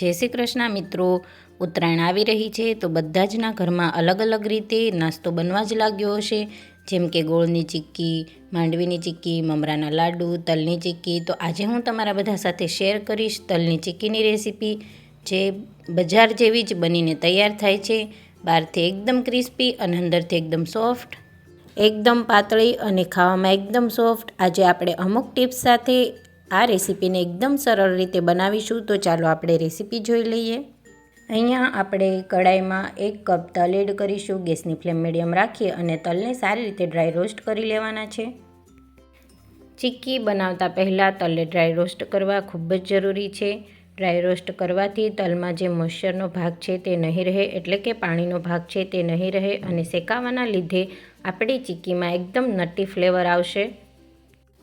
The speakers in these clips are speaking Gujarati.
જય શ્રી કૃષ્ણ મિત્રો. ઉત્તરાયણ આવી રહી છે તો બધા જના ઘરમાં અલગ અલગ રીતે નાસ્તો બનવા જ લાગ્યો હશે. જેમ કે ગોળની ચીક્કી, માંડવીની ચીક્કી, મમરાના લાડુ, તલની ચીક્કી. તો આજે હું તમારા બધા સાથે શેર કરીશ તલની ચીક્કીની રેસીપી. જે બજાર જેવી જ બનીને તૈયાર થાય છે. બહારથી એકદમ ક્રિસ્પી અને અંદરથી એકદમ સોફ્ટ. એકદમ પાતળી અને ખાવામાં એકદમ સોફ્ટ. આજે આપણે અમુક ટિપ્સ સાથે આ રેસીપીને એકદમ સરળ રીતે બનાવીશું, તો ચાલો આપણે રેસીપી જોઈ લઈએ. અહીંયા આપણે કડાઈમાં એક કપ તલ એડ કરીશું, ગેસની ફ્લેમ મીડિયમ રાખી અને તલને સારી રીતે ડ્રાય રોસ્ટ કરી લેવાના છે. ચીક્કી બનાવતા પહેલાં તલને ડ્રાય રોસ્ટ કરવા ખૂબ જ જરૂરી છે. ડ્રાય રોસ્ટ કરવાથી તલમાં જે મોઇશ્ચરનો ભાગ છે તે નહીં રહે, એટલે કે પાણીનો ભાગ છે તે નહીં રહે અને શેકાવાના લીધે આપણી ચીક્કીમાં એકદમ નટ્ટી ફ્લેવર આવશે.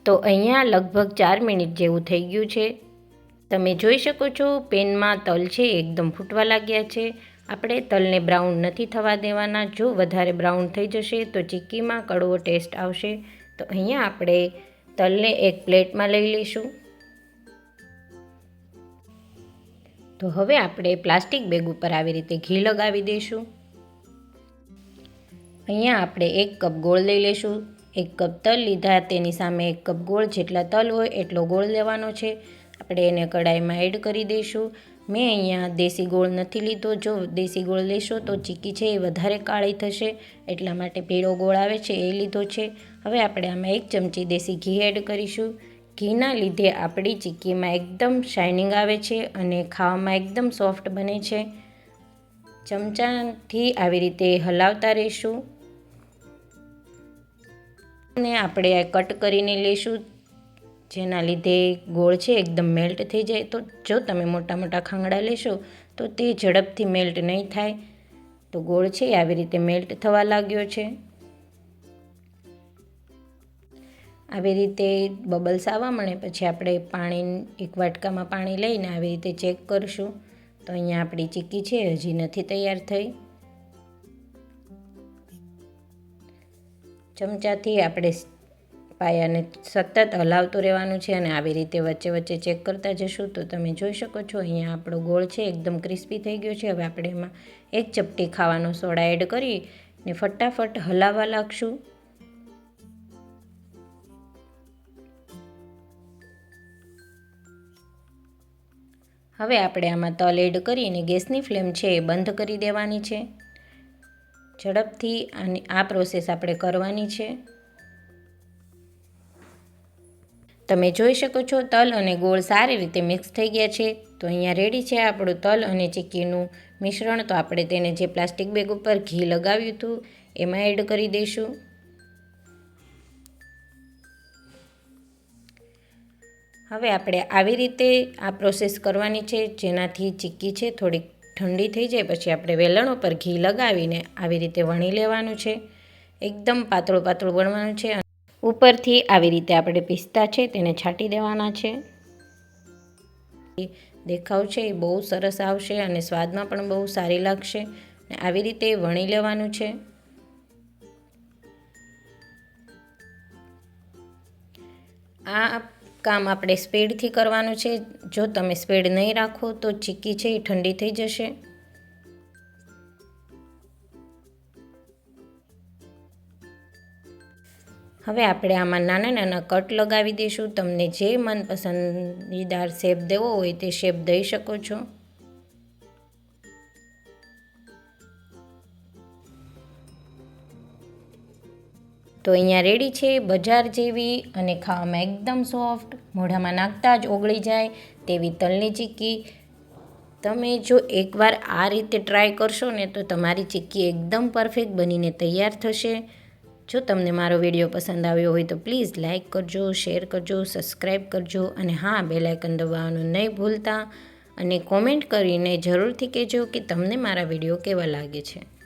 તો અહીંયા લગભગ ચાર મિનિટ જેવું થઈ ગયું છે. તમે જોઈ શકો છો, પેનમાં તલ છે, એકદમ ફૂટવા લાગ્યા છે. આપણે તલને બ્રાઉન નથી થવા દેવાના. જો વધારે બ્રાઉન થઈ જશે તો ચીક્કીમાં કડવો ટેસ્ટ આવશે. તો અહીંયા આપણે તલને એક પ્લેટમાં લઈ લઈશું. તો હવે આપણે પ્લાસ્ટિક બેગ ઉપર આવી રીતે ઘી લગાવી દઈશું. અહીંયા આપણે એક કપ ગોળ લઈ લઈશું. એક કપ તલ લીધા, તેની સામે એક કપ ગોળ, જેટલા તલ હોય એટલો ગોળ લેવાનો છે. આપણે એને કડાઈમાં એડ કરી દઈશું. મેં અહીંયા દેશી ગોળ નથી લીધો. જો દેશી ગોળ લેશો તો ચીકી છે એ વધારે કાળી થશે, એટલા માટે પીળો ગોળ આવે છે એ લીધો છે. હવે આપણે આમાં એક ચમચી દેશી ઘી એડ કરીશું. ઘીના લીધે આપણી ચીક્કીમાં એકદમ શાઇનિંગ આવે છે અને ખાવામાં એકદમ સોફ્ટ બને છે. ચમચાથી આવી રીતે હલાવતા રહીશું. અને આપણે આ કટ કરીને લઈશું જેના લીધે ગોળ છે એકદમ મેલ્ટ થઈ જાય. તો જો તમે મોટા મોટા ખાંગડા લેશો, તો તે ઝડપથી મેલ્ટ નહીં થાય. તો ગોળ છે આવી રીતે મેલ્ટ થવા લાગ્યો છે. આવી રીતે બબલ્સ આવવા મળે, પછી આપણે પાણી, એક વાટકામાં પાણી લઈને આવી રીતે ચેક કરશું. તો અહીંયા આપણી ચીક્કી છે, હજી નથી તૈયાર થઈ. ચમચાથી આપણે પાયાને સતત હલાવતું રહેવાનું છે અને આવી રીતે વચ્ચે વચ્ચે ચેક કરતા જશું તો તમે જોઈ શકો છો, અહીંયા આપણો ગોળ છે, એકદમ ક્રિસ્પી થઈ ગયો છે. હવે આપણે એમાં એક ચપટી ખાવાનો સોડા એડ કરી ને ફટાફટ હલાવવા લાગશું. હવે આપણે આમાં તલ એડ કરીને ગેસની ફ્લેમ છે એ બંધ કરી દેવાની છે. ઝડપથી આની આ પ્રોસેસ આપણે કરવાની છે. તમે જોઈ શકો છો, તલ અને ગોળ સારી રીતે મિક્સ થઈ ગયા છે. તો અહીંયા રેડી છે આપણું તલ અને ચીક્કીનું મિશ્રણ. તો આપણે તેને જે પ્લાસ્ટિક બેગ ઉપર ઘી લગાવ્યું હતું, એમાં એડ કરી દઈશું. હવે આપણે આવી રીતે આ પ્રોસેસ કરવાની છે, જેનાથી ચીક્કી છે થોડીક ઠંડી થઈ જાય પછી આપણે વેલણ ઉપર ઘી લગાવીને આવી રીતે વણી લેવાનું છે. એકદમ પાતળું પાતળું વણવાનું છે ઉપરથી આવી રીતે આપણે પિસ્તા છે તેને છાંટી દેવાના છે. દેખાવ છે એ બહુ સરસ આવશે અને સ્વાદમાં પણ બહુ સારી લાગશે આવી રીતે વણી લેવાનું છે. આ કામ આપણે સ્પીડથી કરવાનું છે. જો તમે સ્પીડ નહીં રાખો તો ચીક્કી છે, એ ઠંડી થઈ જશે. હવે આપણે આમાં નાના નાના કટ લગાવી દઈશું. તમને જે મનપસંદીદાર શેપ દેવો હોય તે શેપ દઈ શકો છો. તો અહીંયા રેડી છે, બજાર જેવી અને ખાવામાં એકદમ સોફ્ટ, મોઢામાં નાખતા જ ઓગળી જાય તેવી તલની ચીક્કી. તમે જો એકવાર આ રીતે ટ્રાય કરશો ને તો તમારી ચીક્કી એકદમ પરફેક્ટ બનીને તૈયાર થશે. જો તમને મારો વીડિયો પસંદ આવ્યો હોય તો પ્લીઝ લાઇક કરજો, શેર કરજો સબસ્ક્રાઈબ કરજો અને હા બેલાઇકન દબાવવાનું નહીં ભૂલતા. અને કોમેન્ટ કરીને જરૂરથી કહેજો કે તમને મારા વીડિયો કેવા લાગે છે.